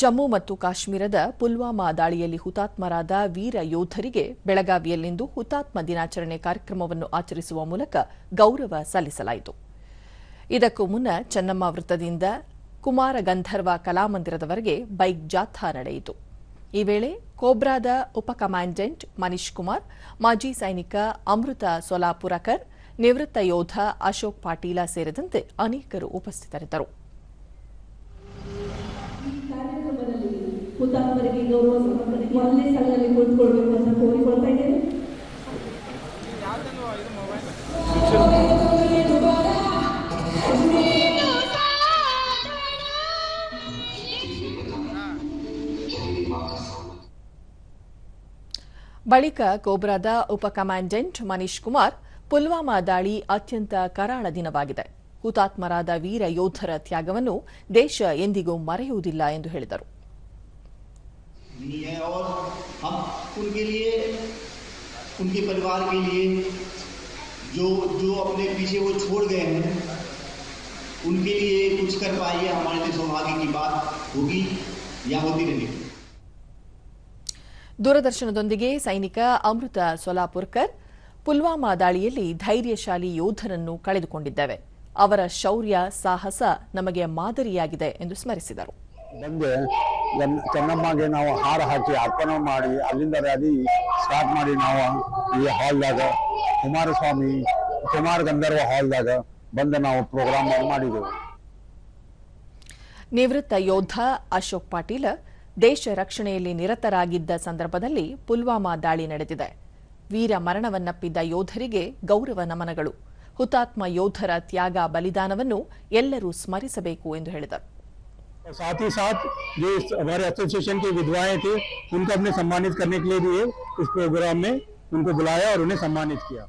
ಜಮ್ಮು ಮತ್ತು ಕಾಶ್ಮೀರದ ಪುಲ್ವಾಮಾ ದಾಳಿಯಲ್ಲಿ ಹುತಾತ್ಮರಾದ ವೀರ ಯೋಧರಿಗೆ ಬೆಳಗಾವಿಯಲ್ಲಿಂದು ಹುತಾತ್ಮ ದಿನಾಚರಣೆ ಕಾರ್ಯಕ್ರಮವನ್ನು ಆಚರಿಸುವ ಮೂಲಕ ಗೌರವ ಸಲ್ಲಿಸಲಾಯಿತು. ಇದಕ್ಕೂ ಮುನ್ನ ಚೆನ್ನಮ್ಮ ವೃತ್ತದಿಂದ ಕುಮಾರ ಗಂಧರ್ವ ಕಲಾಮಂದಿರದವರೆಗೆ ಬೈಕ್ ಜಾಥಾ ನಡೆಯಿತು. ಈ ವೇಳೆ ಕೋಬ್ರಾದ ಉಪ ಕಮಾಂಡೆಂಟ್ ಮನೀಶ್ ಕುಮಾರ್, ಮಾಜಿ ಸೈನಿಕ ಅಮೃತ ಸೊಲಾಪುರಕರ್, ನಿವೃತ್ತ ಯೋಧ ಅಶೋಕ್ ಪಾಟೀಲ ಸೇರಿದಂತೆ ಅನೇಕರು ಉಪಸ್ಥಿತರಿದ್ದರು. ಹುತಾತ್ಮರಿಗೆ ಗೌರವ ಸಮರ್ಪಣೆ ಒಂದೇ ಸ್ಥಳದಲ್ಲಿ ಕುಳಿತುಕೊಳ್ಬೇಕು ಅಂತ ಕೋರಿಕೊಳ್ತಾ ಇದ್ದೇನೆ. ಬಳಿಕ ಕೋಬ್ರಾದ ಉಪ ಕಮಾಂಡೆಂಟ್ ಮನೀಶ್ ಕುಮಾರ್, ಪುಲ್ವಾಮಾ ದಾಳಿ ಅತ್ಯಂತ ಕರಾಳ ದಿನವಾಗಿದೆ. ಹುತಾತ್ಮರಾದ ವೀರ ಯೋಧರ ತ್ಯಾಗವನ್ನು ದೇಶ ಎಂದಿಗೂ ಮರೆಯುವುದಿಲ್ಲ ಎಂದು ಹೇಳಿದರು. नहीं है और हम उनके लिए उनके परिवार के लिए जो जो अपने पीछे वो छोड़ गए हैं उनके लिए कुछ कर पाइए हमारे लिए सौभाग्य की बात होगी या होती रहेगी ದೂರದರ್ಶನದೊಂದಿಗೆ ಸೈನಿಕ ಅಮೃತ ಸೊಲಾಪುರ್ಕರ್ ಪುಲ್ವಾಮಾ ದಾಳಿಯಲ್ಲಿ ಧೈರ್ಯಶಾಲಿ ಯೋಧರನ್ನು ಕಳೆದುಕೊಂಡಿದ್ದೇವೆ ಅವರ ಶೌರ್ಯ ಸಾಹಸ ನಮಗೆ ಮಾದರಿಯಾಗಿದೆ ಎಂದು ಸ್ಮರಿಸಿದರು ಬಂದೆ ಚೆನ್ನಮ್ಮಗೆ ನಾವು ಹಾರ ಹಾಕಿ ಅರ್ಪಣೆ ಮಾಡಿ, ಅಲ್ಲಿಂದ ರ್ಯಾಲಿ ಸ್ಟಾರ್ಟ್ ಮಾಡಿ ನಾವು ಈ ಹಾಲ್ದಾಗ ಕುಮಾರಸ್ವಾಮಿ, ಕುಮಾರ ಗಂಧರ್ವ ಹಾಲ್ದಾಗ ಬಂದು ನಾವು ಪ್ರೋಗ್ರಾಮ್ ಮಾಡಿದೆವು. ನಿವೃತ್ತ ಯೋಧ ಅಶೋಕ್ ಪಾಟೀಲ ದೇಶ ರಕ್ಷಣೆಯಲ್ಲಿ ನಿರತರಾಗಿದ್ದ ಸಂದರ್ಭದಲ್ಲಿ ಪುಲ್ವಾಮಾ ದಾಳಿ ನಡೆದಿದೆ. ವೀರ ಮರಣವನ್ನಪ್ಪಿದ್ದ ಯೋಧರಿಗೆ ಗೌರವ ನಮನಗಳು. ಹುತಾತ್ಮ ಯೋಧರ ತ್ಯಾಗ ಬಲಿದಾನವನ್ನು ಎಲ್ಲರೂ ಸ್ಮರಿಸಬೇಕು ಎಂದು ಹೇಳಿದರು. साथ ही साथ जो हमारे एसोसिएशन के विधवाएँ थे, उनको अपने सम्मानित करने के लिए भी इस प्रोग्राम में उनको बुलाया और उन्हें सम्मानित किया।